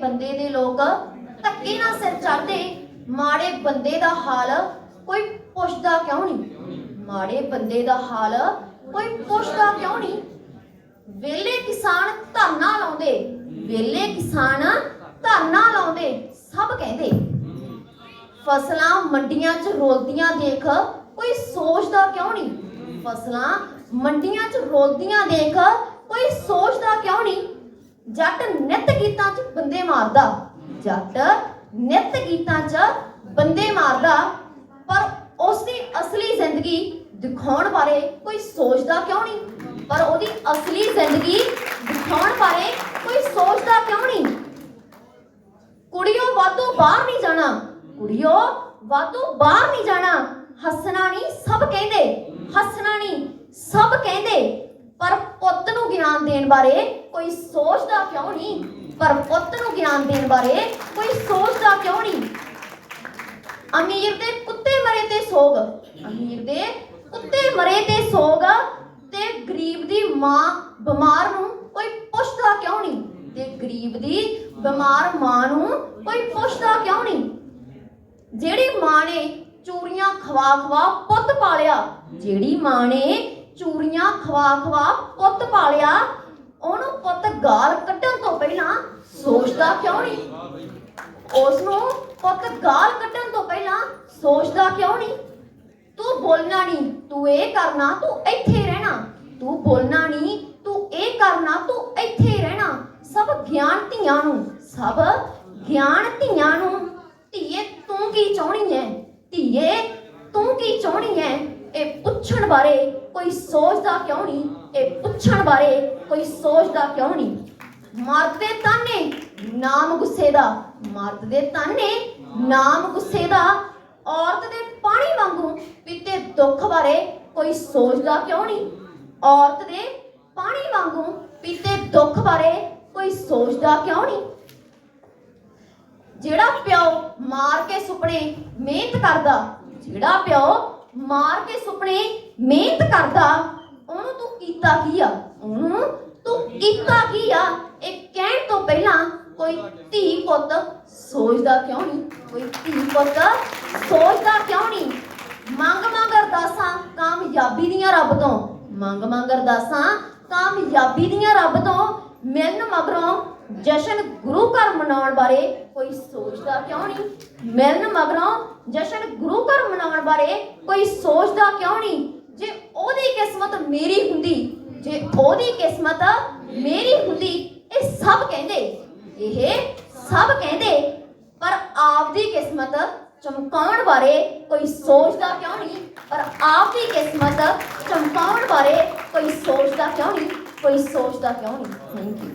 ਬੰਦੇ ਦੇ ਲੋਕ ਧੱਕੇ ਨਾਲ ਸਿਰ ਚੜਦੇ ਮਾੜੇ ਬੰਦੇ ਦਾ ਹਾਲ ਕੋਈ ਪੁੱਛਦਾ ਕਿਉਂ ਨਹੀਂ? ਮਾੜੇ ਬੰਦੇ ਦਾ ਹਾਲ ਕੋਈ ਪੁੱਛਦਾ ਕਿਉਂ ਨਹੀਂ? ਵੇਲੇ ਕਿਸਾਨ ਧਰਨਾ ਲਾਉਂਦੇ ਵੇਲੇ ਕਿਸਾਨ ਧਰਨਾ ਲਾਉਂਦੇ, ਸਭ ਕਹਿੰਦੇ, ਫਸਲਾਂ ਮੰਡੀਆਂ 'ਚ ਰੋਲਦੀਆਂ ਦੇਖ, ਕੋਈ ਸੋਚਦਾ ਕਿਉਂ ਨਹੀਂ? ਫਸਲਾਂ ਮੰਡੀਆਂ 'ਚ ਰੋਲਦੀਆਂ ਦੇਖ, ਕੋਈ ਸੋਚਦਾ ਕਿਉਂ ਨਹੀਂ? ਜੱਟ ਨਿੱਤ ਗੀਤਾਂ 'ਚ ਬੰਦੇ ਮਾਰਦਾ। ਜੱਟ ਨਿੱਤ ਗੀਤਾਂ 'ਚ ਬੰਦੇ ਮਾਰਦਾ। ਪਰ ਉਸ ਦੀ ਅਸਲੀ ਜ਼ਿੰਦਗੀ ਦਿਖਾਉਣ ਬਾਰੇ ਕੋਈ ਸੋਚਦਾ ਕਿਉਂ ਨਹੀਂ? ਪਰ ਉਹਦੀ ਅਸਲੀ ਜ਼ਿੰਦਗੀ ਦਿਖਾਉਣ ਬਾਰੇ ਕੋਈ ਸੋਚਦਾ ਕਿਉਂ ਨਹੀਂ? ਕੁੜੀਓ ਵਾਧੂ ਬਾਹਰ ਨਹੀਂ ਜਾਣਾ। ਕੁੜੀਓ ਵਾਧੂ ਬਾਹਰ ਨਹੀਂ ਜਾਣਾ। ਹੱਸਣਾ ਨਹੀਂ ਸਭ ਕਹਿੰਦੇ। ਹੱਸਣਾ ਨਹੀਂ ਸਭ ਕਹਿੰਦੇ। ਦੇਣ ਬਾਰੇ ਕੋਈ ਸੋਚਦਾ ਕਿਉਂ ਨਹੀਂ? ਪਰ ਪੁੱਤ ਨੂੰ ਗਿਆਨ ਦੇਣ ਬਾਰੇ ਕੋਈ ਸੋਚਦਾ ਕਿਉਂ ਨਹੀਂ? ਅਮੀਰ ਦੇ ਕੁੱਤੇ ਮਰੇ ਤੇ ਸੋਗ। ਅਮੀਰ ਦੇ ਕੁੱਤੇ ਮਰੇ ਤੇ ਸੋਗ ਤੇ ਗਰੀਬ ਦੀ ਮਾਂ ਬਿਮਾਰ ਨੂੰ ਕੋਈ ਪੁੱਛਦਾ ਕਿਉਂ ਨਹੀਂ? ਤੇ ਗਰੀਬ ਦੀ ਬਿਮਾਰ ਮਾਂ ਨੂੰ ਕੋਈ ਪੁੱਛਦਾ ਕਿਉਂ ਨਹੀਂ? ਜਿਹੜੀ ਮਾਂ ਨੇ ਚੂਰੀਆਂ ਖਵਾ ਖਵਾ ਪੁੱਤ ਪਾਲਿਆ, ਜਿਹੜੀ ਮਾਂ ਨੇ ਚੂਰੀਆਂ ਖਵਾ ਖਵਾ ਪੁੱਤ ਪਾਲਿਆ ਉਹਨੂੰ ਪੁੱਤ ਗਾਲ ਕੱਢਣ ਤੋਂ ਪਹਿਲਾਂ ਸੋਚਦਾ ਕਿਉਂ ਨਹੀਂ? ਉਸ ਨੂੰ ਪੁੱਤ ਗਾਲ ਕੱਢਣ ਤੋਂ ਪਹਿਲਾਂ ਸੋਚਦਾ ਕਿਉਂ ਨਹੀਂ? ਤੂੰ ਬੋਲਣਾ ਨਹੀਂ, ਤੂੰ ਇਹ ਕਰਨਾ, ਤੂੰ ਇੱਥੇ ਰਹਿਣਾ। ਤੂੰ ਬੋਲਣਾ ਨਹੀਂ, ਤੂੰ ਇਹ ਕਰਨਾ, ਤੂੰ ਇੱਥੇ ਰਹਿਣਾ। ਸਭ ਗਿਆਨ ਧੀਆਂ ਨੂੰ, ਸਭ ਗਿਆਨ ਧੀਆਂ ਨੂੰ। ਧੀਏ, ਤੂੰ ਕੀ ਚਾਹਣੀ ਹੈ ਧੀਏ, ਤੂੰ ਕੀ ਚਾਹਣੀ ਹੈ ਇਹ ਪੁੱਛਣ ਬਾਰੇ ਕੋਈ ਸੋਚਦਾ ਕਿਉਂ ਨਹੀਂ? ਇਹ ਪੁੱਛਣ ਬਾਰੇ ਕੋਈ ਸੋਚਦਾ ਕਿਉਂ ਨਹੀਂ? ਮਰਦ ਦੇ ਤਾਨੇ ਨਾਮ ਗੁੱਸੇ ਦਾ, ਮਰਦ ਦੇ ਤਾਨੇ ਨਾਮ ਗੁੱਸੇ ਦਾ। ਔਰਤ ਦੇ ਪਾਣੀ ਵਾਂਗੂ ਪੀਤੇ ਦੁੱਖ ਬਾਰੇ ਕੋਈ ਸੋਚਦਾ ਕਿਉਂ ਨਹੀਂ? ਔਰਤ ਦੇ ਪਾਣੀ ਵਾਂਗੂ ਪੀਤੇ ਦੁੱਖ ਬਾਰੇ ਕੋਈ ਸੋਚਦਾ ਕਿਉਂ ਨਹੀਂ? ਜਿਹੜਾ ਪਿਓ ਮਾਰ ਕੇ ਸੁਪਨੇ ਮਿਹਨਤ ਕਰਦਾ, ਜਿਹੜਾ ਪਿਓ ਮਾਰ ਕੇ ਸੁਪਨੇ ਮਿਹਨਤ ਕਰਦਾ, ਉਹਨੂੰ ਤੂੰ ਕੀਤਾ ਕੀ ਆ? ਉਹਨੂੰ ਤੂੰ ਕੀਤਾ ਕੀ ਆ? ਇਹ ਕਹਿਣ ਤੋਂ ਪਹਿਲਾਂ ਕੋਈ ਧੀ ਪੁੱਤ ਸੋਚਦਾ ਕਿਉਂ ਨਹੀਂ? ਕੋਈ ਧੀ ਪੁੱਤ ਸੋਚਦਾ ਕਿਉਂ ਨਹੀਂ? ਮੰਗ ਮੰਗ ਅਰਦਾਸਾਂ ਕਾਮਯਾਬੀ ਦੀਆਂ ਰੱਬ ਤੋਂ। ਮੰਗ ਮੰਗ ਅਰਦਾਸਾਂ ਕਾਮਯਾਬੀ ਦੀਆਂ ਰੱਬ ਤੋਂ। ਮਿਲਣ ਮਗਰੋਂ ਜਸ਼ਨ ਗੁਰੂ ਘਰ ਮਨਾਉਣ ਬਾਰੇ ਕੋਈ ਸੋਚਦਾ ਕਿਉਂ ਨਹੀਂ? ਮਿਲਣ ਮਗਰੋਂ ਜਸ਼ਨ ਗੁਰੂ ਘਰ ਮਨਾਉਣ ਬਾਰੇ ਕੋਈ ਸੋਚਦਾ ਕਿਉਂ ਨਹੀਂ? ਜੇ ਉਹਦੀ ਕਿਸਮਤ ਮੇਰੀ ਹੁੰਦੀ, ਜੇ ਉਹਦੀ ਕਿਸਮਤ ਮੇਰੀ ਹੁੰਦੀ, ਇਹ ਸਭ ਕਹਿੰਦੇ, ਇਹ ਸਭ ਕਹਿੰਦੇ, ਪਰ ਆਪਦੀ ਕਿਸਮਤ ਚਮਕਾਉਣ ਬਾਰੇ ਕੋਈ ਸੋਚਦਾ ਕਿਉਂ ਨਹੀਂ? ਪਰ ਆਪਦੀ ਕਿਸਮਤ ਚਮਕਾਉਣ ਬਾਰੇ ਕੋਈ ਸੋਚਦਾ ਕਿਉਂ ਨਹੀਂ? ਕੋਈ ਸੋਚਦਾ ਕਿਉਂ ਨਹੀਂ? Thank you